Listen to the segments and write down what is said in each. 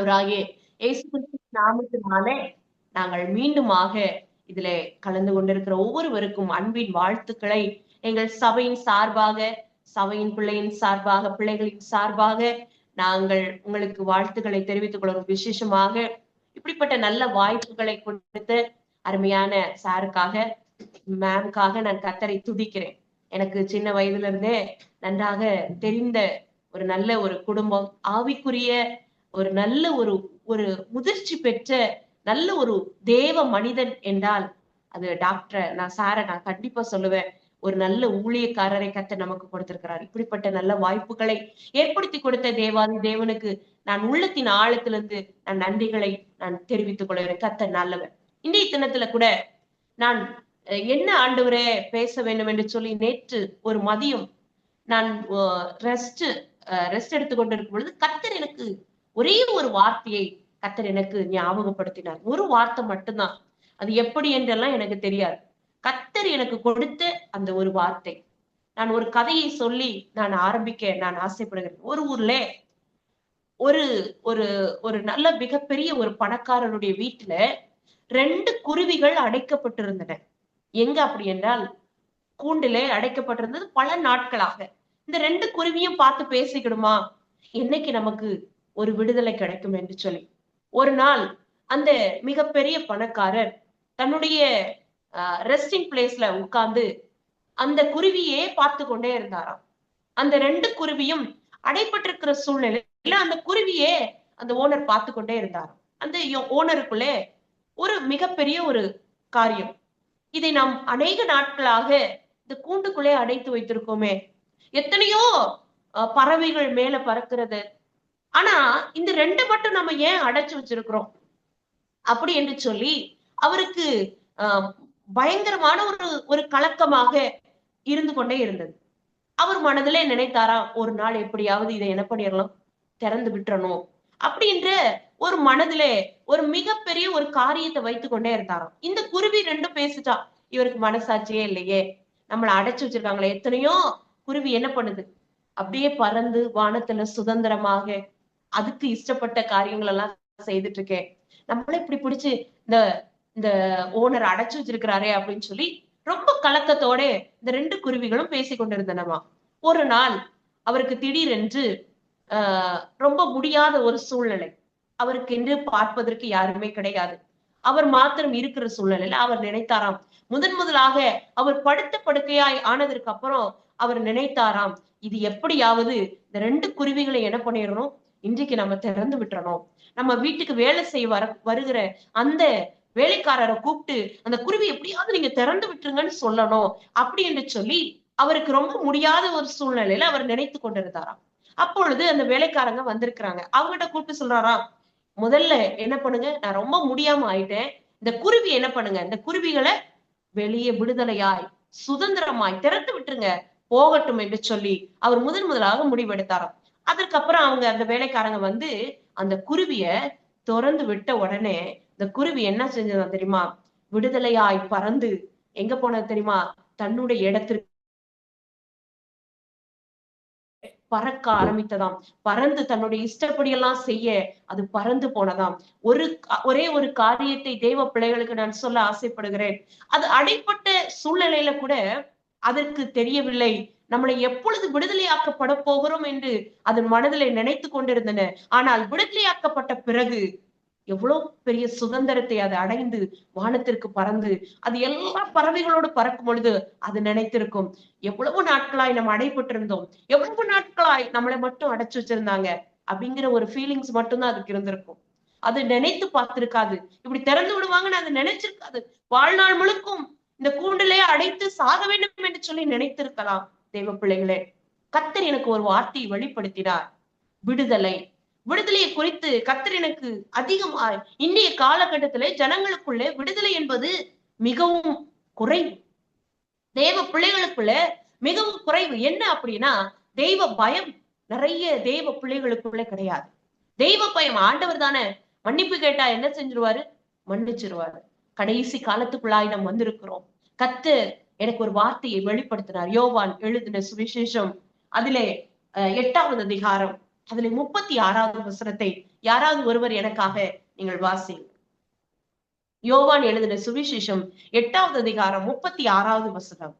ஆண்டவராகிய இயேசு நாமத்தினாலே நாங்கள் மீண்டுமாக இதுல கலந்து கொண்டிருக்கிற ஒவ்வொருவருக்கும் அன்பின் வாழ்த்துக்களை எங்கள் சபையின் சார்பாக சபையின் பிள்ளையின் சார்பாக பிள்ளைகளின் சார்பாக நாங்கள் உங்களுக்கு வாழ்த்துக்களை தெரிவித்துக் கொள்கிறோம். விசேஷமாக இப்படிப்பட்ட நல்ல வாய்ப்புகளை கொடுத்து அருமையான சாருக்காக மேம்காக நான் கத்தரை துதிக்கிறேன். எனக்கு சின்ன வயதுல இருந்தே நன்றாக தெரிந்த ஒரு நல்ல ஒரு குடும்பம். ஆவிக்குரிய ஒரு நல்ல ஒரு ஒரு முதிர்ச்சி பெற்ற நல்ல ஒரு தேவ மனிதன் என்றால் அது டாக்டர் நான் சாரை நான் கண்டிப்பா சொல்லுவேன். ஒரு நல்ல ஊழியக்காரரை கத்த நமக்கு கொடுத்திருக்கிறார். இப்படிப்பட்ட நல்ல வாய்ப்புகளை ஏற்படுத்தி கொடுத்த தேவாதி தேவனுக்கு நான் உள்ளத்தின் ஆழத்திலிருந்து நான் நன்றிகளை நான் தெரிவித்துக் கொள்கிறேன். கத்த நல்லவன் இன்றைய தினத்துல கூட நான் என்ன ஆண்டவரே பேச வேண்டும் என்று சொல்லி நேற்று ஒரு மதியம் நான் ரெஸ்ட் ரெஸ்ட் எடுத்து கொண்டிருக்கும் பொழுது கத்தர் எனக்கு ஒரே ஒரு வார்த்தையை கத்தர் எனக்கு ஞாபகப்படுத்தினார். ஒரு வார்த்தை மட்டும்தான். அது எப்படி என்றெல்லாம் எனக்கு தெரியாது. கத்தர் எனக்கு கொடுத்த அந்த ஒரு வார்த்தை. நான் ஒரு கதையை சொல்லி நான் ஆரம்பிக்க நான் ஆசைப்படுகிறேன். ஒரு ஊர்ல ஒரு ஒரு ஒரு நல்ல மிகப்பெரிய ஒரு பணக்காரனுடைய வீட்டுல ரெண்டு குருவிகள் அடைக்கப்பட்டிருந்தன. எங்க அப்படி என்றால் கூண்டிலே அடைக்கப்பட்டிருந்தது பல நாட்களாக. இந்த ரெண்டு குருவியும் பார்த்து பேசிக்கிடுமா? என்னைக்கு நமக்கு ஒரு விடுதலை கிடைக்கும் என்று சொல்லி. ஒரு நாள் அந்த மிகப்பெரிய பணக்காரர் தன்னுடைய ரெஸ்டிங் பிளேஸ்ல உட்கார்ந்து அந்த குருவியே பார்த்து கொண்டே இருந்தாராம். அந்த ரெண்டு குருவியும் அடைப்பட்டிருக்கிற சூழ்நிலையில அந்த குருவியே அந்த ஓனர் பார்த்து கொண்டே இருந்தாராம். அந்த ஓனருக்குள்ளே ஒரு மிகப்பெரிய ஒரு காரியம். இதை நாம் அநேக நாட்களாக இந்த கூண்டுக்குள்ளே அடைத்து வைத்திருக்கோமே. எத்தனையோ அஹ், பறவைகள் மேல பறக்கிறது ஆனா இந்த ரெண்டு மட்டும் நம்ம ஏன் அடைச்சு வச்சிருக்கிறோம்? அப்படி என்று சொல்லி அவருக்கு ஆஹ், பயங்கரமான ஒரு ஒரு கலக்கமாக இருந்து கொண்டே இருந்தது. அவர் மனதிலே நினைத்தாராம் ஒரு நாள் எப்படியாவது இதை என்ன பண்ணிடலாம் திறந்து விட்டுறணும். அப்படின்ற ஒரு மனதிலே ஒரு மிகப்பெரிய ஒரு காரியத்தை வைத்து கொண்டே இருந்தாராம். இந்த குருவி ரெண்டும் பேசிட்டா இவருக்கு மனசாட்சியே இல்லையே. நம்மளை அடைச்சு வச்சிருக்காங்களே எத்தனையோ குருவி என்ன பண்ணுது? அப்படியே பறந்து வானத்துல சுதந்திரமாக அதுக்கு இஷ்டப்பட்ட காரியங்கள் எல்லாம் செய்துட்டு இருக்கேன் நம்மள இப்படி பிடிச்சு இந்த இந்த ஓனர் அடைச்சு வச்சிருக்கிறாரே அப்படின்னு சொல்லி ரொம்ப கலக்கத்தோட இந்த ரெண்டு குருவிகளும் பேசி கொண்டிருந்தனமா ஒரு நாள் அவருக்கு திடீரென்று ஆஹ் ரொம்ப முடியாத ஒரு சூழ்நிலை. அவருக்கு என்று பார்ப்பதற்கு யாருமே கிடையாது. அவர் மாத்திரம் இருக்கிற சூழ்நிலையில அவர் நினைத்தாராம். முதன் முதலாக அவர் படுத்த படுக்கையாய் ஆனதற்கு அப்புறம் அவர் நினைத்தாராம். இது எப்படியாவது இந்த ரெண்டு குருவிகளை என்ன பண்ணிடணும்? இன்றைக்கு நம்ம திறந்து விட்டுறணும். நம்ம வீட்டுக்கு வேலை செய்ய வர வருகிற அந்த வேலைக்காரரை கூப்பிட்டு அந்த குருவி எப்படியாவது நீங்க திறந்து விட்டுருங்கன்னு சொல்லணும் அப்படி என்று சொல்லி அவருக்கு ரொம்ப முடியாத ஒரு சூழ்நிலையில அவர் நினைத்து கொண்டிருந்தாராம். அப்பொழுது அந்த வேலைக்காரங்க வந்திருக்கிறாங்க. அவங்ககிட்ட கூப்பிட்டு சொல்றாராம் முதல்ல என்ன பண்ணுங்க? நான் ரொம்ப முடியாம ஆயிட்டேன். இந்த குருவி என்ன பண்ணுங்க? இந்த குருவிகளை வெளியே விடுதலையாய் சுதந்திரமாய் திறந்து விட்டுருங்க. போகட்டும் என்று சொல்லி அவர் முதன் முதலாக முடிவெடுத்தாராம். அதற்கப்புறம் அவங்க அந்த வேலைக்காரங்க வந்து அந்த குருவிய திறந்து விட்ட உடனே இந்த குருவி என்ன செஞ்சதா தெரியுமா? விடுதலையாய் பறந்து எங்க போனது தெரியுமா? தன்னுடைய இடத்திற்கு பறக்க ஆரம்பித்ததாம். பறந்து தன்னுடைய இஷ்டப்படி எல்லாம் செய்ய அது பறந்து போனதாம். ஒரு ஒரே ஒரு காரியத்தை தெய்வ பிள்ளைகளுக்கு நான் சொல்ல ஆசைப்படுகிறேன். அது அடைப்பட்ட சூழ்நிலையில கூட அதற்கு தெரியவில்லை. நம்மளை எப்பொழுது விடுதலையாக்கப்பட போகிறோம் என்று அதன் மனதிலே நினைத்து கொண்டிருந்தன. ஆனால் விடுதலையாக்கப்பட்ட பிறகு எவ்வளவு பெரிய சுதந்திரத்தை அது அடைந்து வானத்திற்கு பறந்து அது எல்லா பறவைகளோடு பறக்கும் பொழுது அது நினைத்திருக்கும். எவ்வளவு நாட்களாய் நம்ம அடைபட்டிருந்தோம். எவ்வளவு நாட்களாய் நம்மளை மட்டும் அடைச்சு வச்சிருந்தாங்க அப்படிங்கிற ஒரு ஃபீலிங்ஸ் மட்டும்தான் அதுக்கு இருந்திருக்கும். அது நினைத்து பார்த்திருக்காது. இப்படி திறந்து விடுவாங்கன்னு அது நினைச்சிருக்காது. வாழ்நாள் முழுக்கும் இந்த கூண்டிலே அடைத்து சாக வேண்டும் என்று சொல்லி நினைத்திருக்கலாம். தெய்வ பிள்ளைகளே கத்தர் எனக்கு ஒரு வார்த்தையை வெளிப்படுத்தினார். விடுதலை. விடுதலையை குறித்து கத்தர் எனக்கு அதிகமாய் இன்றைய காலகட்டத்திலே ஜனங்களுக்குள்ளே விடுதலை என்பது மிகவும் குறைவு. தேவ பிள்ளைகளுக்குள்ள மிகவும் குறைவு. என்ன அப்படின்னா தெய்வ பயம் நிறைய தெய்வ பிள்ளைகளுக்குள்ள கிடையாது. தெய்வ பயம் ஆண்டவர் தானே மன்னிப்பு கேட்டா என்ன செஞ்சிருவாரு? மன்னிச்சிருவாரு. கடைசி காலத்துக்குள்ளாய் நாம் வந்திருக்கிறோம். கத்து எனக்கு ஒரு வார்த்தையை வெளிப்படுத்தினார். யோவான் எழுதின சுவிசேஷம். அதிலே எட்டாவது அதிகாரம். அதுல முப்பத்தி ஆறாவது வசனத்தை யாராவது ஒருவர் எனக்காக நீங்கள் வாசி யோவான் எழுதின சுவிசேஷம் எட்டாவது அதிகாரம் முப்பத்தி ஆறாவது வசனம்.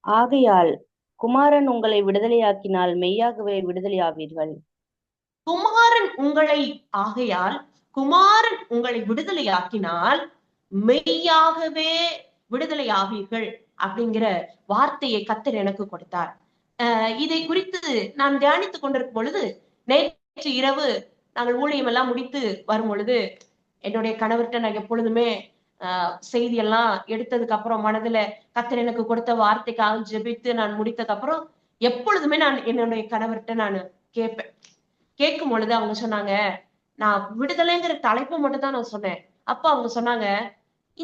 ஆகையால் குமாரன் உங்களை விடுதலையாக்கினால் மெய்யாகவே விடுதலையாவீர்கள். குமாரன் உங்களை ஆகையால் குமாரன் உங்களை விடுதலையாக்கினால் மெய்யாகவே விடுதலையாவீர்கள் அப்படிங்கிற வார்த்தையை கத்தர் எனக்கு கொடுத்தார். அஹ் இதை குறித்து நான் தியானித்துக் கொண்டிருக்கும் பொழுது நேற்று இரவு நாங்கள் ஊழியம் எல்லாம் முடித்து வரும் பொழுது என்னுடைய கணவர்கிட்ட நான் எப்பொழுதுமே ஆஹ் செய்தி எல்லாம் எடுத்ததுக்கு அப்புறம் மனதுல கத்தர் எனக்கு கொடுத்த வார்த்தைக்காக ஜெபித்து நான் முடித்ததுக்கு அப்புறம் எப்பொழுதுமே நான் என்னுடைய கணவர்கிட்ட நான் கேட்பேன். கேட்கும் பொழுது அவங்க சொன்னாங்க நான் விடுதலைங்கிற தலைப்பை மட்டும் தான் நான் சொன்னேன். அப்ப அவங்க சொன்னாங்க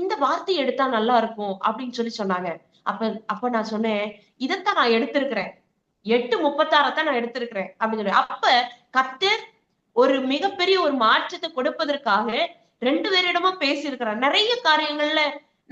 இந்த வார்த்தை எடுத்தா நல்லா இருக்கும் அப்படின்னு சொல்லி சொன்னாங்க. அப்ப அப்ப நான் சொன்னேன் இதைத்தான் நான் எடுத்திருக்கிறேன். எட்டு முப்பத்தாறத்தான் நான் எடுத்திருக்கிறேன் அப்படின்னு சொல்லி. அப்ப கத்தர் ஒரு மிகப்பெரிய ஒரு மாற்றத்தை கொடுப்பதற்காக ரெண்டு பேரிடமும் பேசியிருக்கிறார். நிறைய காரியங்கள்ல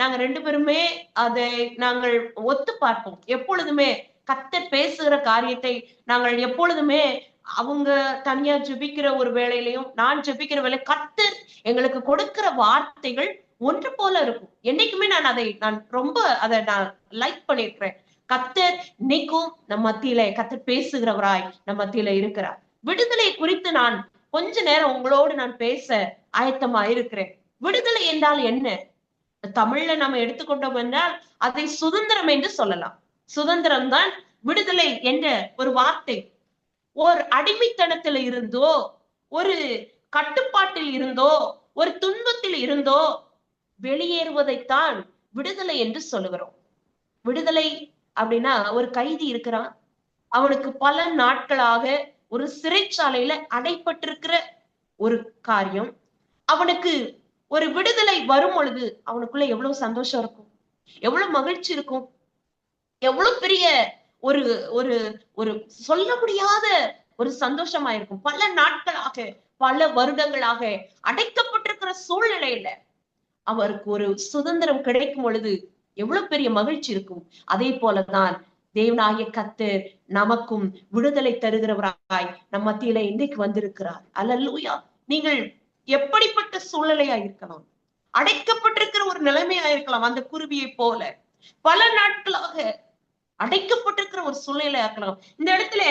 நாங்க ரெண்டு பேருமே அதை நாங்கள் ஒத்து பார்ப்போம். எப்பொழுதுமே கத்தர் பேசுகிற காரியத்தை நாங்கள் எப்பொழுதுமே அவங்க தனியா ஜெபிக்கிற ஒரு வேலையிலையும் நான் ஜெபிக்கிற வேலை கத்தர் எங்களுக்கு கொடுக்கிற வார்த்தைகள் ஒன்று போல இருக்கும். என்னைக்குமே நான் அதை நான் ரொம்ப அதை நான் லைக் பண்ணிருக்கிறேன். கத்தர் இன்னைக்கும் நம்ம மத்தியில கத்தர் பேசுகிறவராய் நம்ம மத்தியில இருக்கிறார். விடுதலை குறித்து நான் கொஞ்ச நேரம் உங்களோடு நான் பேச ஆயத்தமா இருக்கிறேன். விடுதலை என்றால் என்ன? தமிழ்ல நம்ம எடுத்துக்கொண்டோம் என்றால் அதை சுதந்திரம் என்று சொல்லலாம். சுதந்திரம் தான் விடுதலை என்ற ஒரு வார்த்தை. ஒரு அடிமைத்தனத்தில் இருந்தோ ஒரு கட்டுப்பாட்டில் இருந்தோ ஒரு துன்பத்தில் இருந்தோ வெளியேறுவதைத்தான் விடுதலை என்று சொல்லுகிறோம். விடுதலை அப்படின்னா ஒரு கைதி இருக்கிறான். அவனுக்கு பல நாட்களாக ஒரு சிறைச்சாலையில அடைப்பட்டிருக்கிற ஒரு காரியம். அவனுக்கு ஒரு விடுதலை வரும் பொழுது அவனுக்குள்ள எவ்வளவு சந்தோஷம் இருக்கும்? எவ்வளவு மகிழ்ச்சி இருக்கும்? எவ்வளவு பெரிய ஒரு ஒரு ஒரு சொல்ல முடியாத ஒரு சந்தோஷமா இருக்கும் பல நாட்களாக பல வருடங்களாக அடைக்கப்பட்டிருக்கிற சூழ்நிலையில அவருக்கு ஒரு சுதந்திரம் கிடைக்கும் பொழுது எவ்வளவு பெரிய மகிழ்ச்சி இருக்கும். அதே போலதான் தேவனாய கத்தர் நமக்கும் விடுதலை தருகிறவராய் நம் மத்தியில இன்றைக்கு வந்திருக்கிறார். அல்லூயா நீங்கள் எப்படிப்பட்ட சூழ்நிலையா இருக்கலாம்? அடைக்கப்பட்டிருக்கிற ஒரு நிலைமையா இருக்கலாம் அந்த குருவியை போல. பல நாட்களாக அடைக்கப்பட்டிருக்கிற ஒரு சூழ்நிலை இருக்கலாம் இந்த இடத்துல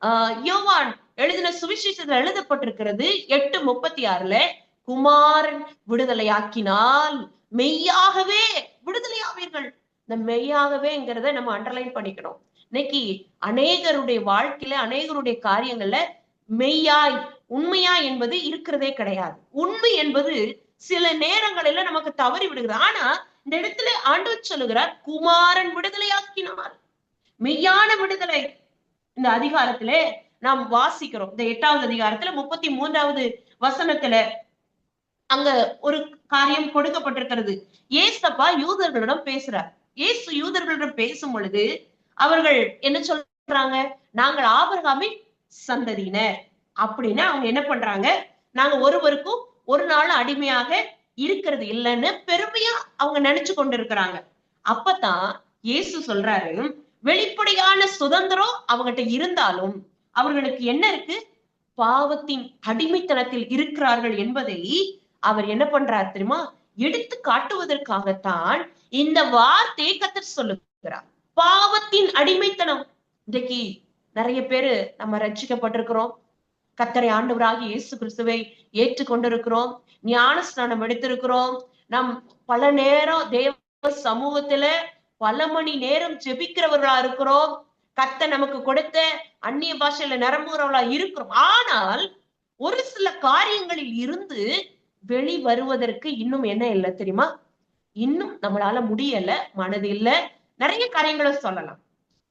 ஆஹ் யோவான் எழுதின சுவிசேஷத்துல எழுதப்பட்டிருக்கிறது எட்டு முப்பத்தி ஆறுல குமாரன் விடுதலையாக்கினால் மெய்யாகவே விடுதலையாவீர்கள். இந்த மெய்யாகவேங்கிறத நம்ம அண்டர்லைன் பண்ணிக்கணும். இன்னைக்கு அநேகருடைய வாழ்க்கையில அநேகருடைய காரியங்கள்ல மெய்யாய் உண்மையா என்பது இருக்கிறதே கிடையாது. உண்மை என்பது சில நேரங்களில நமக்கு தவறி விடுகிறது. ஆனா இந்த இடத்துல ஆண்டவர் சொல்லுகிறார் குமாரன் விடுதலையாக்கினார் மெய்யான விடுதலை. இந்த அதிகாரத்திலே நாம் வாசிக்கிறோம். இந்த எட்டாவது அதிகாரத்துல முப்பத்தி மூன்றாவது வசனத்துல அங்க ஒரு காரியம் கொடுக்கப்பட்டிருக்கிறது. ஏசப்பா யூதர்களிடம் பேசுறார். ஏசு யூதர்களிடம் பேசும் பொழுது அவர்கள் என்ன சொல்றாங்க? நாங்கள் ஆபரகாமின் சந்ததியினர். அப்படின்னு அவங்க என்ன பண்றாங்க? நாங்க ஒருவருக்கும் ஒரு நாள் அடிமையாக இருக்கிறது இல்லைன்னு பெருமையா அவங்க நினைச்சு கொண்டு இருக்கிறாங்க அப்பதான் இயேசு சொல்றாரு வெளிப்படையான சுதந்திரம் அவங்ககிட்ட இருந்தாலும் அவர்களுக்கு என்ன இருக்கு? பாவத்தின் அடிமைத்தனத்தில் இருக்கிறார்கள் என்பதை அவர் என்ன பண்றார் தெரியுமா? எடுத்து காட்டுவதற்காகத்தான் இந்த வார்த்தையை கத்தர் சொல்லுகிறார். பாவத்தின் அடிமைத்தனம். இன்றைக்கு நிறைய பேரு நம்ம ரட்சிக்கப்பட்டிருக்கிறோம். கத்தரை ஆண்டவராகி இயேசு கிறிஸ்துவை ஏற்றுக்கொண்டிருக்கிறோம். ஞான ஸ்நானம் எடுத்திருக்கிறோம். நம் பல நேரம் தேவ சமூகத்துல பல மணி நேரம் ஜெபிக்கிறவர்களா இருக்கிறோம். கத்த நமக்கு கொடுத்த அந்நிய பாஷையில நிரம்புகிறவர்களா இருக்கிறோம். ஆனால் ஒரு சில காரியங்களில் இருந்து வெளி வருவதற்கு இன்னும் என்ன இல்லை தெரியுமா? இன்னும் நம்மளால முடியல மனது இல்ல. நிறைய காரியங்களை சொல்லலாம்.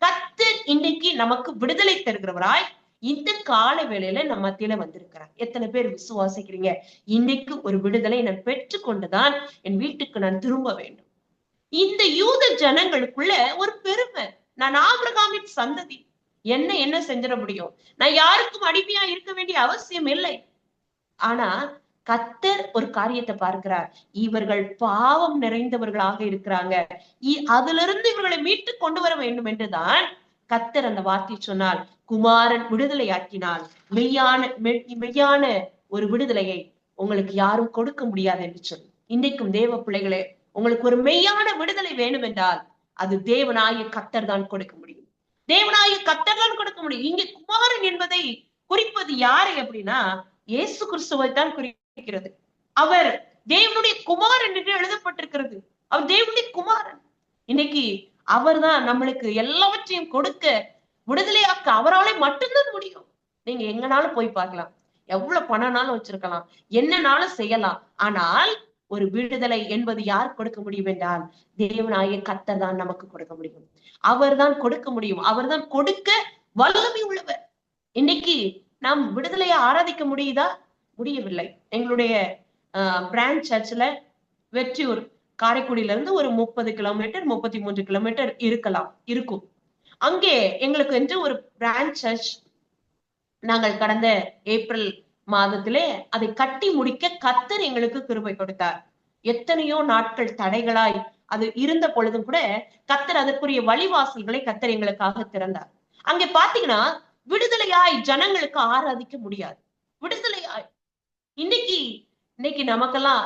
கத்து இன்னைக்கு நமக்கு விடுதலை தருகிறவராய் இந்த கால வேளையில நம்ம மத்தியில வந்திருக்கிறார். எத்தனை பேர் விசுவாசிக்கிறீங்க? இன்னைக்கு ஒரு விடுதலை நான் பெற்றுக்கொண்டுதான் என் வீட்டுக்கு நான் திரும்ப வேண்டும். இந்த யூத ஜனங்களுக்குள்ள ஒரு பெருமை. நான் ஆபிரகாமின் சந்ததி. என்ன என்ன செஞ்சிட முடியும்? நான் யாருக்கும் அடிமையா இருக்க வேண்டிய அவசியம் இல்லை. ஆனா கத்தர் ஒரு காரியத்தை பார்க்கிறார். இவர்கள் பாவம் நிறைந்தவர்களாக இருக்கிறாங்க. அதுல இருந்து இவர்களை மீட்டு கொண்டு வர வேண்டும் என்றுதான் கத்தர் அந்த வார்த்தை சொன்னால் குமாரன் விடுதலையாக்கினால் மெய்யான மெய்- மெய்யான ஒரு விடுதலையை உங்களுக்கு யாரும் கொடுக்க முடியாது என்று சொல்லி. இன்றைக்கும் தேவ பிள்ளைகளே உங்களுக்கு ஒரு மெய்யான விடுதலை வேணும் என்றால் அது தேவனாய கத்தர் தான் கொடுக்க முடியும். தேவனாய கத்தர் தான் கொடுக்க முடியும். இங்க குமாரன் என்பதை குறிப்பது யாரை அப்படின்னா இயேசு கிறிஸ்துவை தான் குறிக்கிறது. அவர் தேவனுடைய குமாரன் என்று எழுதப்பட்டிருக்கிறது. அவர் தேவனுடைய குமாரன். இன்னைக்கு அவர்தான் நம்மளுக்கு எல்லாவற்றையும் கொடுக்க விடுதலையாக்க அவராலே மட்டும்தான் முடியும். நீங்க எங்கனாலும் போய் பார்க்கலாம். எவ்வளவு பணம்னாலும் வச்சிருக்கலாம். என்னனாலும் செய்யலாம். ஆனால் ஒரு விடுதலை என்பது யார் கொடுக்க முடியும் என்றால் தேவனாய கத்தர் தான் நமக்கு கொடுக்க முடியும். அவர்தான் கொடுக்க முடியும். அவர்தான் கொடுக்க வல்லமை உள்ளவர். இன்னைக்கு நாம் விடுதலையை ஆராதிக்க முடியுதா? முடியவில்லை. எங்களுடைய பிரான்ச் சர்ச்ல வெற்றியூர் காரைக்குடியில இருந்து ஒரு முப்பது கிலோமீட்டர் முப்பத்தி மூன்று கிலோமீட்டர் இருக்கலாம் இருக்கும். அங்கே எங்களுக்கு என்று ஒரு பிரான்ச் சர்ச் நாங்கள் கடந்த ஏப்ரல் மாதத்திலே அதை கட்டி முடிக்க கத்தர் எங்களுக்கு கிருபை கொடுத்தார். எத்தனையோ நாட்கள் தடைகளாய் அது இருந்த பொழுதும் கூட கத்தர் அதற்குரிய வழிவாசல்களை கத்தர் எங்களுக்காக திறந்தார். அங்கே பாத்தீங்கன்னா விடுதலையாய் ஜனங்களுக்கு ஆராதிக்க முடியாது. விடுதலையாய். இன்னைக்கு இன்னைக்கு நமக்கெல்லாம்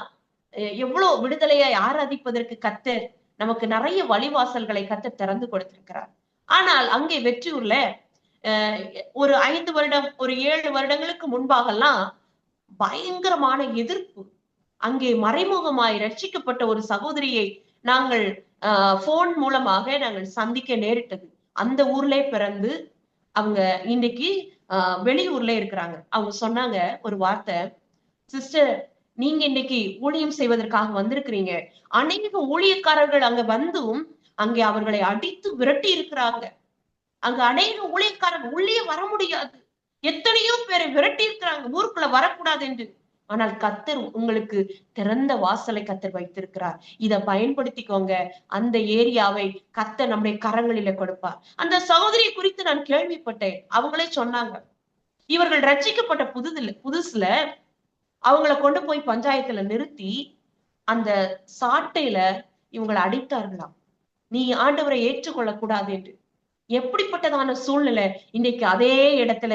அஹ், எவ்வளவு விடுதலையாய் ஆராதிப்பதற்கு கத்தர் நமக்கு நிறைய வழிவாசல்களை கத்தர் திறந்து கொடுத்திருக்கிறார். ஆனால் அங்கே வெற்றியூர்ல ஒரு ஐந்து வருடம் ஒரு ஏழு வருடங்களுக்கு முன்பாகலாம் பயங்கரமான எதிர்ப்பு. அங்கே மறைமுகமாய் ரட்சிக்கப்பட்ட ஒரு சகோதரியை நாங்கள் போன் மூலமாக நாங்கள் சந்திக்க நேரிட்டது. அந்த ஊர்ல பிறந்து அவங்க இன்னைக்கு ஆஹ் வெளியூர்ல இருக்கிறாங்க. அவங்க சொன்னாங்க ஒரு வார்த்தை சிஸ்டர் நீங்க இன்னைக்கு ஊழியம் செய்வதற்காக வந்திருக்கிறீங்க. அநேக ஊழியக்காரர்கள் அங்க வந்தும் அங்கே அவர்களை அடித்து விரட்டி இருக்கிறாங்க. அங்க அநேக ஊழியக்காரர் உள்ளே வர முடியாது. எத்தனையோ பேரை விரட்டி இருக்கிறாங்க ஊருக்குள்ள வரக்கூடாது என்று. ஆனால் கத்தர் உங்களுக்கு திறந்த வாசலை கத்தர் வைத்திருக்கிறார். இதை பயன்படுத்திக்கோங்க. அந்த ஏரியாவை கத்தர் நம்முடைய கரங்களில கொடுப்பார். அந்த சகோதரியை குறித்து நான் கேள்விப்பட்டேன். அவங்களே சொன்னாங்க. இவர்கள் ரச்சிக்கப்பட்ட புதுதில் புதுசுல அவங்கள கொண்டு போய் பஞ்சாயத்துல நிறுத்தி அந்த சாட்டையில இவங்களை அடித்தார்களாம். நீ ஆண்டவரை ஏற்றுக்கொள்ள கூடாது என்று. எப்படிப்பட்டதான சூழ்நிலை இன்னைக்கு அதே இடத்துல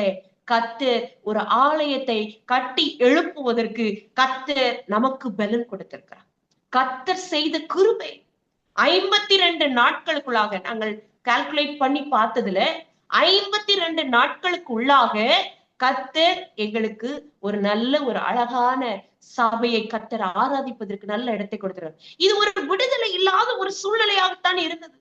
கத்து ஒரு ஆலயத்தை கட்டி எழுப்புவதற்கு கத்தர் நமக்கு பலன் கொடுத்திருக்கிறார். கத்தர் செய்த கிருபை. ஐம்பத்தி ரெண்டு நாட்களுக்குள்ளாக நாங்கள் கால்குலேட் பண்ணி பார்த்ததுல ஐம்பத்தி ரெண்டு நாட்களுக்கு உள்ளாக கத்தர் எங்களுக்கு ஒரு நல்ல ஒரு அழகான சபையை கத்தர் ஆராதிப்பதற்கு நல்ல இடத்தை கொடுக்கிறார் இது ஒரு விடுதலை இல்லாத ஒரு சூழ்நிலையாகத்தான் இருந்தது.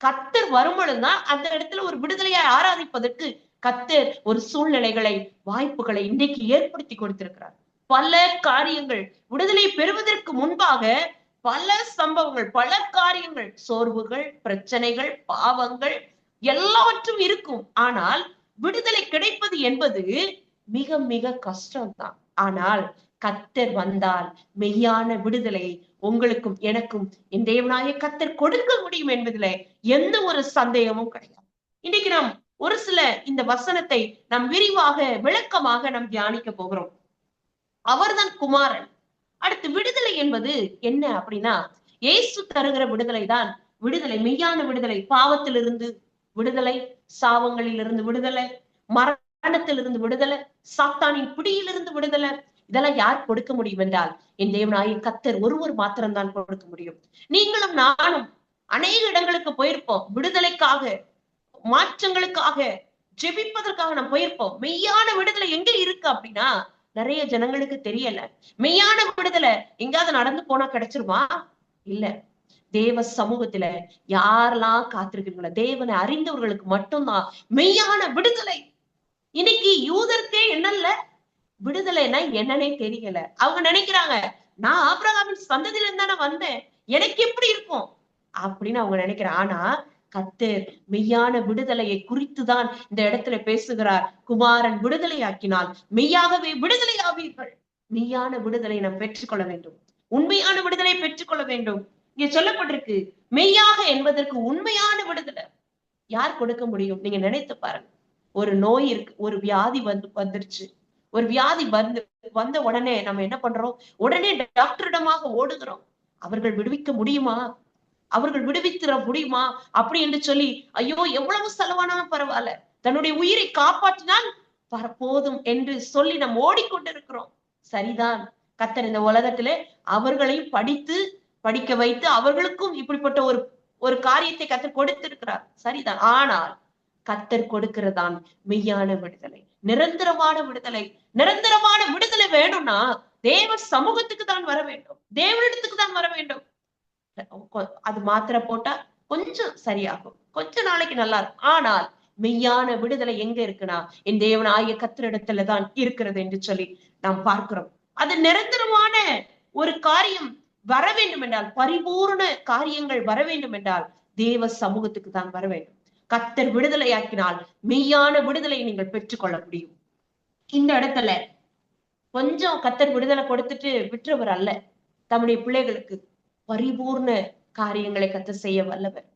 கத்தர் வரும்பொழுதுதான் அந்த இடத்துல ஒரு விடுதலையை ஆராதிப்பதற்கு கத்தர் ஒரு சூழ்நிலைகளை வாய்ப்புகளை இன்னைக்கு ஏற்படுத்தி கொடுத்திருக்கிறார். பல காரியங்கள் விடுதலை பெறுவதற்கு முன்பாக பல சம்பவங்கள் பல காரியங்கள் சோர்வுகள் பிரச்சனைகள் பாவங்கள் எல்லாவற்றும் இருக்கும். ஆனால் விடுதலை கிடைப்பது என்பது மிக மிக கஷ்டம்தான். ஆனால் கத்தர் வந்தால் மெய்யான விடுதலை உங்களுக்கும் எனக்கும் என் தேவனாய கத்தர் கொடுக்க முடியும் என்பதிலே எந்த ஒரு சந்தேகமும் கிடையாது. இன்னைக்கு நாம் ஒரு சில இந்த வசனத்தை நாம் விரிவாக விளக்கமாக நாம் தியானிக்க போகிறோம். அவர்தான் குமாரன். அடுத்து விடுதலை என்பது என்ன அப்படின்னா இயேசு தருகிற விடுதலை தான் விடுதலை மெய்யான விடுதலை. பாவத்திலிருந்து விடுதலை சாவங்களிலிருந்து விடுதலை மரணத்திலிருந்து விடுதலை சாத்தானின் பிடியிலிருந்து விடுதலை. இதெல்லாம் யார் கொடுக்க முடியும் என்றால் என் தேவனாய கத்தர் ஒருவர் மாத்திரம்தான் கொடுக்க முடியும். நீங்களும் நானும் அநேக இடங்களுக்கு போயிருப்போம். விடுதலைக்காக மாற்றங்களுக்காக ஜெபிப்பதற்காக நாம் போயிருப்போம். மெய்யான விடுதலை எங்க இருக்கு அப்படின்னா நிறைய ஜனங்களுக்கு தெரியல. மெய்யான விடுதலை எங்காவது நடந்து போனா கிடைச்சிருமா? இல்ல. தேவ சமூகத்துல யாரெல்லாம் காத்திருக்கிறீங்களோ தேவனை அறிந்தவர்களுக்கு மட்டும்தான் மெய்யான விடுதலை. இன்னைக்கு யூதர்க்கே என்னல்ல? விடுதலைன்னா என்னன்னே தெரியல. அவங்க நினைக்கிறாங்க நான் ஆபிரகாமின் சந்ததியில இருந்தானே வந்தேன். எனக்கு எப்படி இருக்கும்? அப்படின்னு அவங்க நினைக்கிறேன் ஆனா கத்தர் மெய்யான விடுதலையை குறித்துதான் இந்த இடத்துல பேசுகிறார். குமாரன் விடுதலையாக்கினால் மெய்யாகவே விடுதலையாவீர்கள். மெய்யான விடுதலை நாம் பெற்றுக்கொள்ள வேண்டும். உண்மையான விடுதலை பெற்றுக்கொள்ள வேண்டும். இங்க சொல்லப்பட்டிருக்கு மெய்யாக என்பதற்கு உண்மையான விடுதலை. யார் கொடுக்க முடியும்? நீங்க நினைத்து பாருங்க. ஒரு நோய் இருக்கு ஒரு வியாதி வந்து வந்துருச்சு. ஒரு வியாதி வந்து வந்த உடனே நம்ம என்ன பண்றோம்? உடனே டாக்டரிடமாக ஓடுகிறோம். அவர்கள் விடுவிக்க முடியுமா? அவர்கள் விடுவித்திட முடியுமா? அப்படி என்று சொல்லி ஐயோ எவ்வளவு செலவானாலும் பரவாயில்ல. தன்னுடைய உயிரை காப்பாற்றினால் பர- போதும் என்று சொல்லி நம்ம ஓடிக்கொண்டிருக்கிறோம். சரிதான். கத்தர் இந்த உலகத்திலே அவர்களையும் படித்து படிக்க வைத்து அவர்களுக்கும் இப்படிப்பட்ட ஒரு ஒரு காரியத்தை கத்தர் கொடுத்திருக்கிறார். சரிதான். ஆனால் கத்தர் கொடுக்கிறதான் மெய்யான விடுதலை. நிரந்தரமான விடுதலை. நிரந்தரமான விடுதலை வேணும்னா தேவ சமூகத்துக்கு தான் வர வேண்டும். தேவனிடத்துக்கு தான் வர வேண்டும். அது மாத்திரை போட்டா கொஞ்சம் சரியாகும். கொஞ்ச நாளைக்கு நல்லா இருக்கும். ஆனால் மெய்யான விடுதலை எங்க இருக்குன்னா என் தேவன் ஆகிய கத்திரிடத்துல தான் இருக்கிறது என்று சொல்லி நாம் பார்க்கிறோம். அது நிரந்தரமான ஒரு காரியம் வர வேண்டும் என்றால் பரிபூர்ண காரியங்கள் வர வேண்டும் என்றால் தேவ சமூகத்துக்கு தான் வர வேண்டும். கத்தர் விடுதலையாக்கினால் மெய்யான விடுதலை நீங்கள் பெற்றுக்கொள்ள முடியும். இந்த இடத்துல கொஞ்சம் கத்தர் விடுதலை கொடுத்துட்டு விற்றவர் அல்ல. தம்முடைய பிள்ளைகளுக்கு பரிபூர்ண காரியங்களை கத்தர் செய்ய வல்லவர்.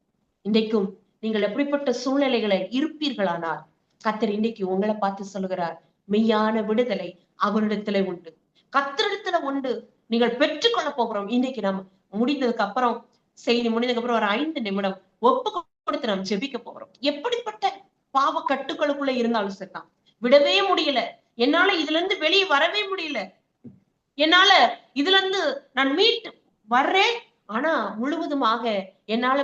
இன்றைக்கும் நீங்கள் எப்படிப்பட்ட சூழ்நிலைகளை இருப்பீர்களானால் கத்தர் இன்னைக்கு உங்களை பார்த்து சொல்லுகிறார் மெய்யான விடுதலை அவரிடத்துல உண்டு. கத்தரிடத்துல உண்டு. நீங்கள் பெற்றுக்கொள்ள போகிறோம். இன்னைக்கு நம்ம முடிந்ததுக்கு அப்புறம் செய்தி முடிந்ததுக்கு அப்புறம் ஒரு ஐந்து நிமிடம் ஒப்பு கொடுத்து நாம் ஜெபிக்க போகிறோம் எப்படிப்பட்ட பாவ கட்டுக்களுக்குள்ள இருந்தாலும் சரிதான். விடவே முடியல. என்னால இதுல இருந்து வெளியே வரவே முடியல. என்னால இதுல இருந்து நான் மீட்டு வர்றேன். ஆனா முழுவதுமாக என்னால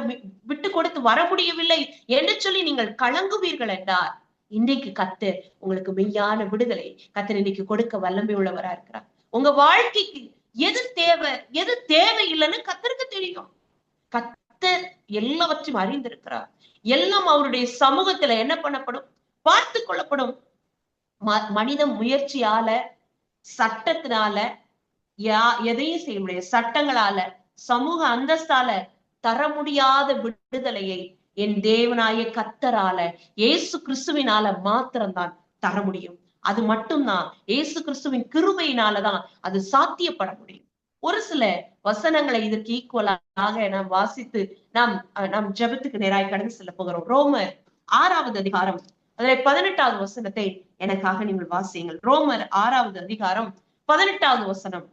விட்டு கொடுத்து வர முடியவில்லை என்று சொல்லி நீங்கள் கலங்குவீர்கள் என்றார். இன்றைக்கு கத்து உங்களுக்கு மெய்யான விடுதலை கத்தர் இன்னைக்கு கொடுக்க வல்லமை உள்ளவரா இருக்கிறார். உங்க வாழ்க்கைக்கு எது தேவை எது தேவை இல்லைன்னு கத்தருக்கு தெரியும். கத்தர் எல்லாவற்றையும் அறிந்திருக்கிறார். எல்லாம் அவருடைய சமூகத்துல என்ன பண்ணப்படும்? பார்த்து கொள்ளப்படும். மனித முயற்சியால சட்டத்தினால யா எதையும் செய்ய முடியாது. சட்டங்களால சமூக அந்தஸ்தால தர முடியாத விடுதலையை என் தேவனாய கத்தரால இயேசு கிறிஸ்துவினால மாத்திரம்தான் தர முடியும். அது மட்டும்தான். இயேசு கிறிஸ்துவின் கிருபையினாலதான் அது சாத்தியப்பட முடியும். ஒரு சில வசனங்களை இதற்கு ஈக்குவலாக நாம் வாசித்து நாம் நாம் ஜெபத்துக்கு நேராய் கடந்து செல்ல போகிறோம். ரோமர் ஆறாவது அதிகாரம் அதில் பதினெட்டாவது வசனத்தை எனக்காக நீங்கள் வாசியுங்கள். ரோமர் ஆறாவது அதிகாரம் பதினெட்டாவது வசனம்.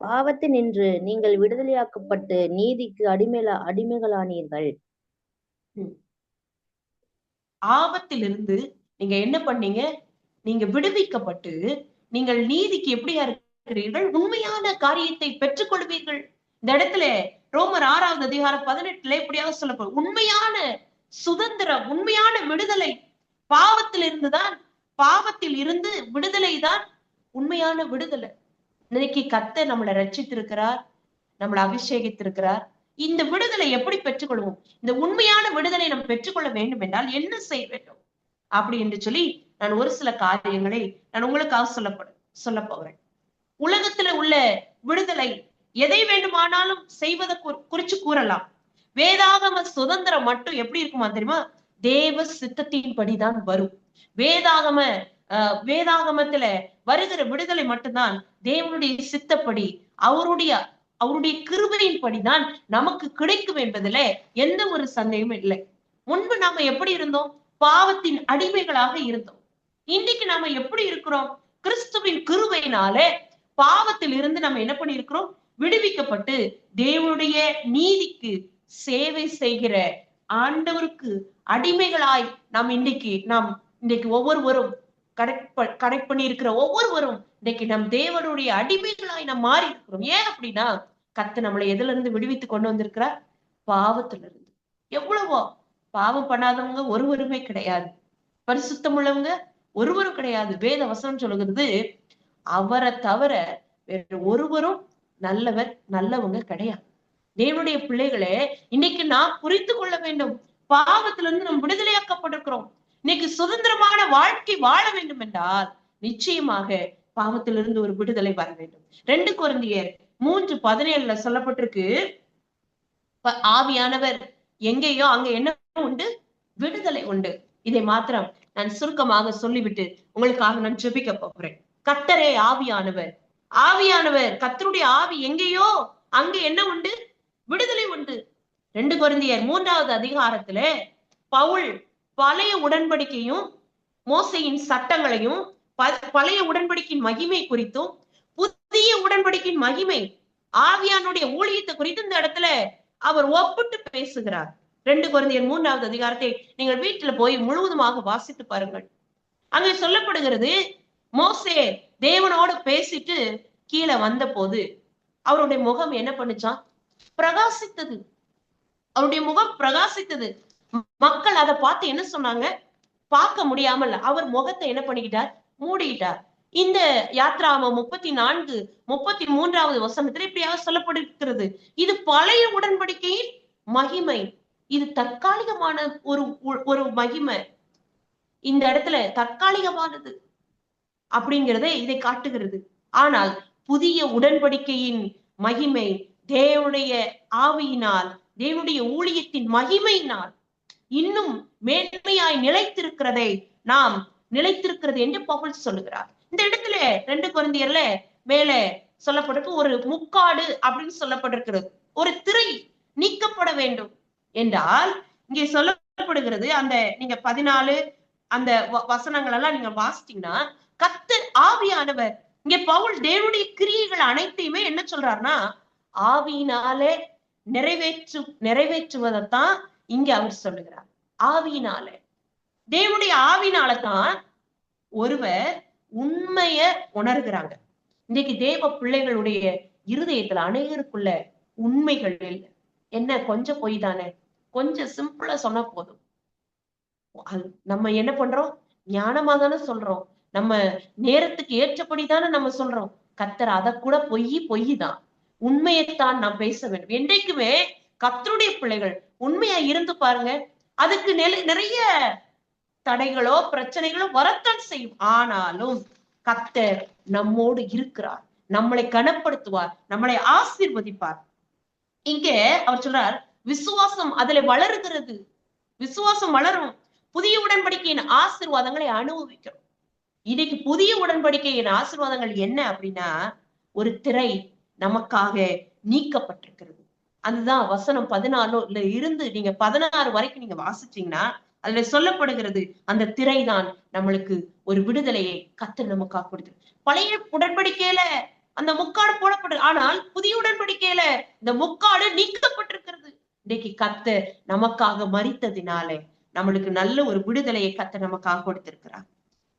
பாவத்தினின்று நீங்கள் விடுதலையாக்கப்பட்டு நீதிக்கு அடிமைல அடிமைகளானீர்கள். ஆபத்திலிருந்து நீங்க என்ன பண்ணீங்க? நீங்க விடுவிக்கப்பட்டு நீங்கள் நீதிக்கு எப்படியா இருக்கிறீர்கள்? உண்மையான காரியத்தை பெற்றுக்கொள்வீர்கள். இந்த இடத்துல ரோமர் ஆறாவது அதிகாரம் பதினெட்டுல எப்படியாவது சொல்லப்படும். உண்மையான சுதந்திரம் உண்மையான விடுதலை பாவத்தில் இருந்துதான் பாவத்தில் இருந்து விடுதலை தான் உண்மையான விடுதலை. இன்னைக்கு கத்த நம்மளை ரச்சித்திருக்கிறார் நம்மளை அபிஷேகித்திருக்கிறார். இந்த விடுதலை எப்படி பெற்றுக்கொள்வோம்? இந்த உண்மையான விடுதலை நாம் பெற்றுக்கொள்ள வேண்டும் என்றால் என்ன செய்ய வேண்டும்? அப்படி என்று சொல்லி நான் ஒரு சில காரியங்களை நான் உங்களுக்காக சொல்லப்பட சொல்ல போகிறேன் உலகத்துல உள்ள விடுதலை எதை வேண்டுமானாலும் செய்வதை குறிச்சு கூறலாம். வேதாகம சுதந்திரம் மட்டும் எப்படி இருக்குமா தெரியுமா? தேவ சித்தத்தின்படிதான் வரும். வேதாகம அஹ், வேதாகமத்துல வருகிற விடுதலை மட்டும்தான் தேவனுடைய சித்தப்படி அவருடைய அவருடைய கிருபையின்படிதான் நமக்கு கிடைக்கும் என்பதுல எந்த ஒரு சந்தேகமும் இல்லை. முன்பு நாம எப்படி இருந்தோம்? பாவத்தின் அடிமைகளாக இருந்தோம். இன்னைக்கு நாம எப்படி இருக்கிறோம்? கிறிஸ்துவின் கிருவையினாலே பாவத்தில் இருந்து நம்ம என்ன பண்ணிருக்கிறோம் விடுவிக்கப்பட்டு தேவனுடைய நீதிக்கு சேவை செய்கிற ஆண்டவருக்கு அடிமைகளாய் நாம் இன்னைக்கு நாம் இன்னைக்கு ஒவ்வொருவரும் கடை கடை பண்ணி இருக்கிற ஒவ்வொருவரும் இன்னைக்கு நம் தேவனுடைய அடிமைகளாய் நாம் மாறி இருக்கிறோம் ஏன் அப்படின்னா கத்து நம்மளை எதுல இருந்து விடுவித்து கொண்டு வந்திருக்கிறார்? பாவத்துல இருந்து எவ்வளவோ பாவம் பண்ணாதவங்க ஒருவருமே கிடையாது. பரிசுத்தம் உள்ளவங்க ஒருவரும் கிடையாது. வேத வசனம் சொல்லுகிறது அவரை தவிர வேற ஒருவரும் நல்லவர் நல்லவங்க கிடையாது. தேவனுடைய பிள்ளைகளே இன்னைக்கு நாம் புரிந்து கொள்ள வேண்டும். பாவத்துல இருந்து நாம் விடுதலையாக்கப்பட்டிருக்கிறோம். இன்னைக்கு சுதந்திரமான வாழ்க்கை வாழ வேண்டும் என்றால் நிச்சயமாக பாவத்திலிருந்து ஒரு விடுதலை வர வேண்டும். ரெண்டு குழந்தையர் மூன்று பதினேழுல சொல்லப்பட்டிருக்கு ஆவியானவர் எங்கேயோ அங்க என்ன உண்டு? விடுதலை உண்டு. இதை மாத்திரம் நான் சுருக்கமாக சொல்லிவிட்டு உங்களுக்காக நான் ஜெபிக்க போகிறேன். கத்தரே ஆவியானவர். ஆவியானவர் கத்தருடைய ஆவி எங்கேயோ? அங்க என்ன உண்டு? விடுதலை உண்டு. ரெண்டு குழந்தையர் மூன்றாவது அதிகாரத்துல பவுல் பழைய உடன்படிக்கையும் மோசையின் சட்டங்களையும் ப- பழைய உடன்படிக்கையின் மகிமை குறித்தும் புதிய உடன்படிக்கையின் மகிமை ஆவியானுடைய ஊழியத்தை குறித்து இந்த இடத்துல அவர் ஒப்பிட்டு பேசுகிறார். ரெண்டு குழந்தையர் மூன்றாவது அதிகாரத்தை நீங்கள் வீட்டுல போய் முழுவதுமாக வாசித்து பாருங்கள். அங்கே சொல்லப்படுகிறது மோசே தேவனோடு பேசிட்டு கீழே வந்த போது அவருடைய முகம் என்ன பண்ணுச்சான் பிரகாசித்தது. அவருடைய முகம் பிரகாசித்தது. மக்கள் அதை பார்த்து என்ன சொன்னாங்க? பார்க்க முடியாமல் அவர் முகத்தை என்ன பண்ணிக்கிட்டார்? மூடிக்கிட்டார். இந்த யாத்ராம முப்பத்தி நான்கு முப்பத்தி மூன்றாவது வசனத்துல இப்படியாக சொல்லப்பட்டிருக்கிறது இது பழைய உடன்படிக்கையின் மகிமை. இது தற்காலிகமான ஒரு ஒரு மகிமை. இந்த இடத்துல தற்காலிகமானது அப்படிங்கிறதை இதை காட்டுகிறது. ஆனால் புதிய உடன்படிக்கையின் மகிமை தேவனுடைய ஆவியினால் தேவனுடைய ஊழியத்தின் மகிமையினால் இன்னும் மேன்மையாய் நிலைத்திருக்கிறதை நாம் நிலைத்திருக்கிறது என்று பவுல் சொல்லுகிறார். இந்த இடத்துல ரெண்டு குழந்தையர்ல மேல சொல்லப்பட்டிருக்கு ஒரு முக்காடு அப்படின்னு சொல்லப்பட்டிருக்கிறது. ஒரு திரை நீக்கப்பட வேண்டும். என்றால் இங்கே சொல்லப்படுகிறது அந்த நீங்க பதினாலு அந்த வசனங்கள் எல்லாம் நீங்க வாசிட்டீங்கன்னா கத்தர் ஆவியானவர். இங்க பவுல் தேவனுடைய கிரியைகள் அனைத்தையுமே என்ன சொல்றாருன்னா ஆவியினாலே நிறைவேற்று நிறைவேற்றுவதைத்தான் இங்க அவர் சொல்லுகிறார். ஆவியினால. தேவனுடைய ஆவினால தான் ஒருவர் உண்மைய உணர்கிறாங்க. இன்னைக்கு தேவ பிள்ளைகளுடைய இருதயத்துல அநேகருக்குள்ள உண்மைகள் இல்லை. என்ன கொஞ்சம் பொய் தானே? கொஞ்சம் சிம்பிளா சொன்னா போதும். நம்ம என்ன பண்றோம்? ஞானமா தானே சொல்றோம். நம்ம நேரத்துக்கு ஏற்றபடி தானே நம்ம சொல்றோம். கத்தர் அத கூட பொய் பொய் தான். உண்மையைத்தான் நாம் பேச வேண்டும். என்றைக்குமே கத்தருடைய பிள்ளைகள் உண்மையா இருந்து பாருங்க. அதுக்கு நிறைய தடைகளோ பிரச்சனைகளோ வரத்தான் செய்யும். ஆனாலும் கத்தர் நம்மோடு இருக்கிறார். நம்மளை கனப்படுத்துவார். நம்மளை ஆசீர்வதிப்பார். இங்க அவர் சொல்றார் விசுவாசம் அதுல வளருகிறது. விசுவாசம் வளரும். புதிய உடன்படிக்கையின் ஆசிர்வாதங்களை அனுபவிக்கிறோம். இன்னைக்கு புதிய உடன்படிக்கையின் ஆசிர்வாதங்கள் என்ன அப்படின்னா ஒரு திரை நமக்காக நீக்கப்பட்டிருக்கிறது. அதுதான் வசனம் பதினாலுல இருந்து நீங்க பதினாறு வரைக்கும் நீங்க வாசிச்சீங்கன்னா அதுல சொல்லப்படுகிறது அந்த திரை தான் நம்மளுக்கு ஒரு விடுதலையை கத்து நமக்காக கொடுத்து பழைய உடன்படிக்கையில அந்த முக்காடு போடப்படுது ஆனால் புதிய உடன்படிக்கையில இந்த முக்காடு நீக்கப்பட்டிருக்கிறது. இன்னைக்கு கத்து நமக்காக மறித்ததினாலே நம்மளுக்கு நல்ல ஒரு விடுதலையை கத்த நமக்காக கொடுத்திருக்கிறார்.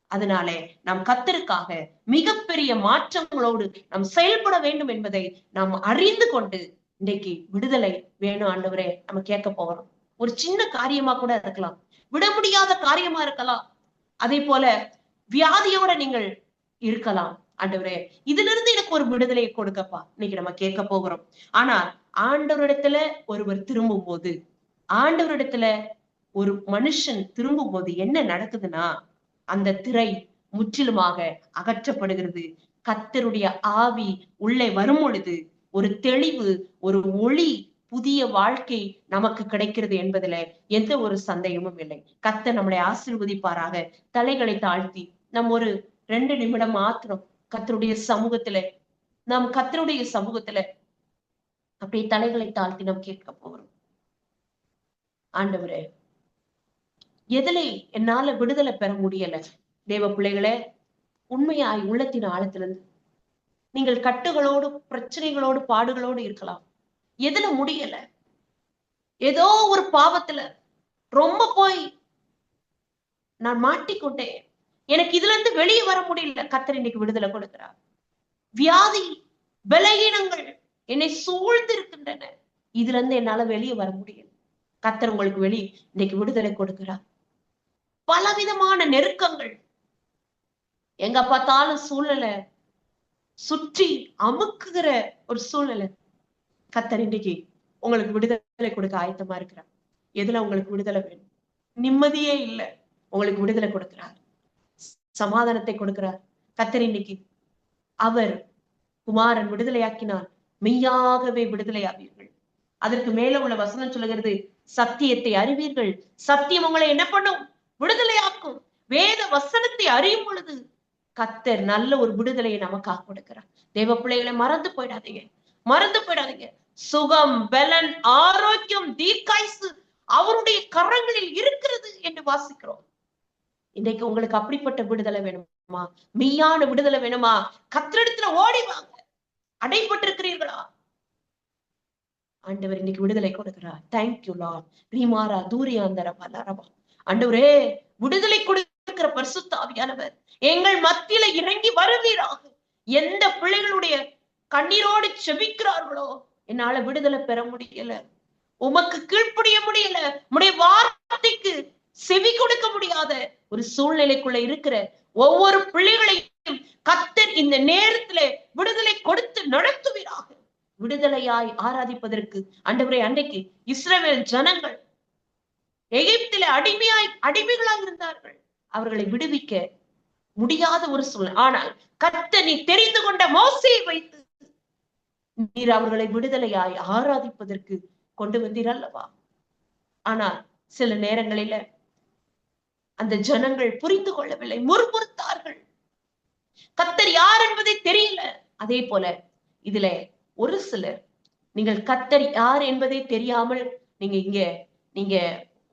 அதனாலே நாம் கத்தருக்காக மிகப்பெரிய மாற்றங்களோடு நாம் செயல்பட வேண்டும் என்பதை நாம் அறிந்து கொண்டு இன்னைக்கு விடுதலை வேணும் ஆண்டவரே நம்ம கேட்க போகிறோம் ஒரு சின்ன காரியமா கூட இருக்கலாம். விட முடியாத காரியமா இருக்கலாம். அதே போல வியாதியோட நீங்கள் இருக்கலாம். ஆண்டவரே இதுல இருந்து எனக்கு ஒரு விடுதலையை கொடுக்கப்பா இன்னைக்கு நம்ம கேட்க போகிறோம். ஆனா ஆண்டவரிடத்துல ஒருவர் திரும்பும் போது ஆண்டவரிடத்துல ஒரு மனுஷன் திரும்பும் போது என்ன நடக்குதுன்னா அந்த திரை முற்றிலுமாக அகற்றப்படுகிறது. கத்தருடைய ஆவி உள்ளே வரும் பொழுது ஒரு தெளிவு ஒரு ஒளி புதிய வாழ்க்கை நமக்கு கிடைக்கிறது என்பதுல எந்த ஒரு சந்தேகமும் இல்லை. கத்த நம்மளை ஆசிர்வதிப்பாராக. தலைகளை தாழ்த்தி நம்ம ஒரு ரெண்டு நிமிடம் மாத்திரம் கத்தருடைய சமூகத்துல நாம் கத்தருடைய சமூகத்துல அப்படியே தலைகளை தாழ்த்தி நாம் கேட்க போகிறோம். ஆண்டவரே எதிலே என்னால விடுதலை பெற முடியல. தேவ பிள்ளைகளே உண்மையாய் உள்ளத்தின் ஆழத்திலிருந்து நீங்கள் கட்டுகளோடு பிரச்சனைகளோடு பாடுகளோடு இருக்கலாம். எதுல முடியல. ஏதோ ஒரு பாவத்துல ரொம்ப போய் நான் மாட்டிக்கொண்டேன். எனக்கு இதுல இருந்து வெளியே வர முடியல. கத்தர் இன்னைக்கு விடுதலை கொடுக்கிறார். வியாதி பலகீனங்கள் என்னை சூழ்ந்து இருக்கின்றன இதுல இருந்து என்னால வெளியே வர முடியல. கத்தர் உங்களுக்கு வெளி இன்னைக்கு விடுதலை கொடுக்கிறார். பலவிதமான நெருக்கங்கள். எங்க பார்த்தாலும் சூழ்நிலை சுற்றி அமுக்குகிற ஒரு சூழ்நிலை. கத்தர் இன்னைக்கு உங்களுக்கு விடுதலை கொடுக்க ஆயத்தமா இருக்கிறார். எதுல உங்களுக்கு விடுதலை வேணும்? நிம்மதியே இல்லை. உங்களுக்கு விடுதலை கொடுக்கிறார். சமாதானத்தை கொடுக்கிறார் கத்தர் இன்னைக்கு அவர் குமாரன் விடுதலையாக்கினார். மெய்யாகவே விடுதலையாவீர்கள். அதற்கு மேல உள்ள வசனம் சொல்லுகிறது சத்தியத்தை அறிவீர்கள். சத்தியம் உங்களை என்ன பண்ணும்? விடுதலையாக்கும். வேத வசனத்தை அறியும் பொழுது கத்தர் நல்ல ஒரு விடுதலையை நமக்காக கொடுக்கிறார். தேவ பிள்ளைகளை மறந்து போயிடாதீங்க. மறந்து போயிடாதீங்க. சுகம் பலன் ஆரோக்கியம் தீர்க்காய்சு அவருடைய கரங்களில் இருக்கிறது என்று வாசிக்கிறோம். இன்னைக்கு உங்களுக்கு அப்படிப்பட்ட விடுதலை வேணுமா? மெய்யான விடுதலை வேணுமா? கத்திரிடத்துல ஓடி வாங்க. அடைபட்டிருக்கிறீர்களா? ஆண்டவர் இன்னைக்கு விடுதலை கொடுக்கிறார். தேங்க்யூ லார்ட் ரீமாரா தூரியாந்தர பலரபா ஆண்டவரே விடுதலை கொடுக்கிற பரிசுத்தாவியானவர் எங்கள் மத்தியில இறங்கி வருவீராக. எந்த பிள்ளைகளுடைய கண்ணீரோடு செபிக்கிறார்களோ என்னால விடுதலை பெற முடியல. உமக்கு கீழ்ப்படிய முடியல. உடைய வார்த்தைக்கு செவி கொடுக்க முடியாத ஒரு சூழ்நிலைக்குள்ள இருக்கிற ஒவ்வொரு பிள்ளைகளையும் கத்தர் இந்த நேரத்துல விடுதலை கொடுத்து நடத்துவீராக. விடுதலையாய் ஆராதிப்பதற்கு அண்டவரை அன்றைக்கு இஸ்ரேல் ஜனங்கள் எகிப்தில அடிமையாய் அடிமைகளாய் இருந்தார்கள். அவர்களை விடுவிக்க முடியாத ஒரு சூழ்நிலை. ஆனால் கத்த நீ தெரிந்து கொண்ட மோசையை வைத்து நீர் அவர்களை விடுதலையாய் ஆராதிப்பதற்கு கொண்டு வந்தீர் அல்லவா? ஆனால் சில நேரங்களில அந்த ஜனங்கள் புரிந்து கொள்ளவில்லை முறுமுறுத்தார்கள். கத்தர் யார் என்பதை தெரியல. அதே போல இதுல ஒரு சிலர் நீங்கள் கத்தர் யார் என்பதை தெரியாமல் நீங்க இங்க நீங்க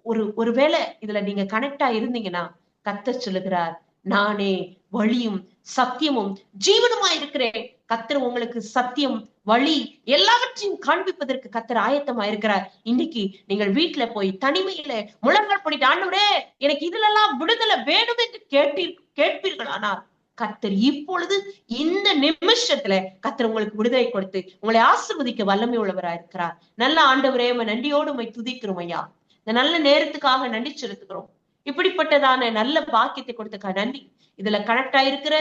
ஒரு ஒருவேளை இதுல நீங்க கனெக்டா இருந்தீங்கன்னா கத்தர் சொல்லுகிறார் நானே வழியும் சத்தியமும் ஜீவனுமா இருக்கிறேன் கத்தர் உங்களுக்கு சத்தியம் வழி எல்லாவற்றையும் காண்பிப்பதற்கு கத்தர் ஆயத்தமா இருக்கிறார் இன்னைக்கு நீங்கள் வீட்டுல போய் தனிமையில முழங்கல் பண்ணிட்டு ஆண்டவரே எனக்கு இதுல எல்லாம் விடுதலை வேணும் என்று கேட்டீர் கேட்பீர்களானால் கத்தர் இப்பொழுது இந்த நிமிஷத்துல கத்தர் உங்களுக்கு விடுதலை கொடுத்து உங்களை ஆசிர்வதிக்க வல்லமை உள்ளவரா இருக்கிறார். நல்ல ஆண்டவரே நன்றியோடு உண்மை துதிக்கிறோம் ஐயா. இந்த நல்ல நேரத்துக்காக நன்றி செலுத்துக்கிறோம் இப்படிப்பட்டதான நல்ல பாக்கியத்தை கொடுத்துக்கா நன்றி. இதுல கனெக்ட் ஆயிருக்கிற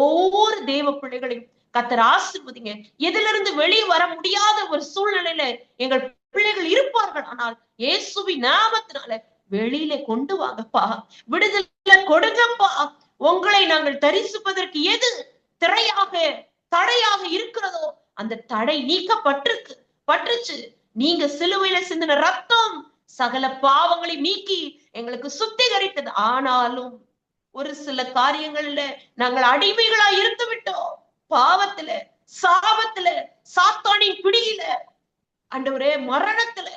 ஒவ்வொரு தெய்வ பிள்ளைகளையும் கத்தர் ஆசிர்வதிங்க. எதிலிருந்து வெளியே வர முடியாத ஒரு சூழ்நிலையில எங்கள் பிள்ளைகள் இருப்பார்கள். ஆனால் இயேசுவி நாமத்தினால வெளியில கொண்டு வாங்கப்பா. விடுதலை கொடுங்கப்பா. உங்களை நாங்கள் தரிசிப்பதற்கு எது திரையாக தடையாக இருக்கிறதோ அந்த தடை நீக்கப்பட்டிருக்கு. பற்றுச்சு நீங்க சிலுவையில சிந்தின ரத்தம் சகல பாவங்களை நீக்கி எங்களுக்கு சுத்திகரித்தது. ஆனாலும் ஒரு சில காரியங்கள்ல நாங்கள் அடிமைகளா இருந்து விட்டோம் பாவத்துல சாபத்துல சாத்தானின் பிடியில அண்டவரே மரணத்துல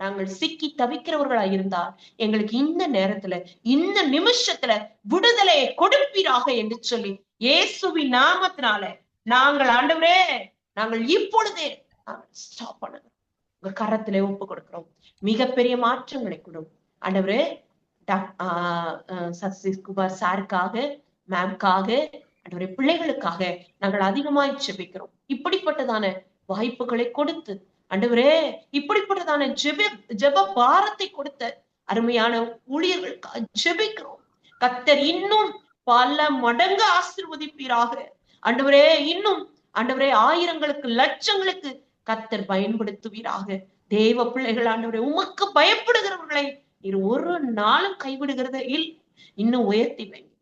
நாங்கள் சிக்கி தவிக்கிறவர்களா இருந்தால் எங்களுக்கு இந்த நேரத்துல இந்த நிமிஷத்துல விடுதலையை கொடுப்பீராக என்று சொல்லி இயேசுவின் நாமத்தினால நாங்கள் ஆண்டவரே நாங்கள் இப்பொழுதே ஸ்டாப் பண்ணுங்க உங்க கரத்துல ஒப்பு கொடுக்கிறோம். மிகப்பெரிய மாற்றங்களை கொடும். ஆண்டவரே சசி ஆஹ் சாருக்காக மேம்காக ஆண்டவரே பிள்ளைகளுக்காக நாங்கள் அதிகமாய் ஜெபிக்கிறோம். இப்படிப்பட்டதான வாய்ப்புகளை கொடுத்து அண்டவரே இப்படிப்பட்டதான ஜெப ஜெப பாரத்தை கொடுத்த அருமையான ஊழியர்களுக்காக ஜெபிக்கிறோம். கத்தர் இன்னும் பல மடங்கு ஆசிர்வதிப்பீராக. ஆண்டவரே இன்னும் ஆண்டவரே ஆயிரங்களுக்கு லட்சங்களுக்கு கத்தர் பயன்படுத்துவீராக. தேவ பிள்ளைகள் ஆண்டவரே உமக்கு பயப்படுகிறவர்களை நீர் ஒரு நாளும் கைவிடுகிறத இல் இன்னும் உயர்த்தி வைங்க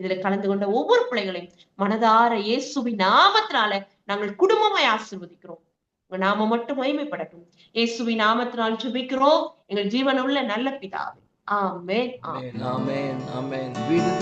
இதுல கலந்து கொண்ட ஒவ்வொரு பிள்ளைகளையும் மனதார இயேசுவின் நாமத்தினால நாங்கள் குடும்பமாய் ஆசிர்வதிக்கிறோம். உங்க நாம மட்டும் மகிமைப்படட்டும். இயேசுவின் நாமத்தினால் ஜெபிக்கிறோம். எங்கள் ஜீவனுள்ள நல்ல பிதாவே. ஆமே ஆமென். ஆமென்.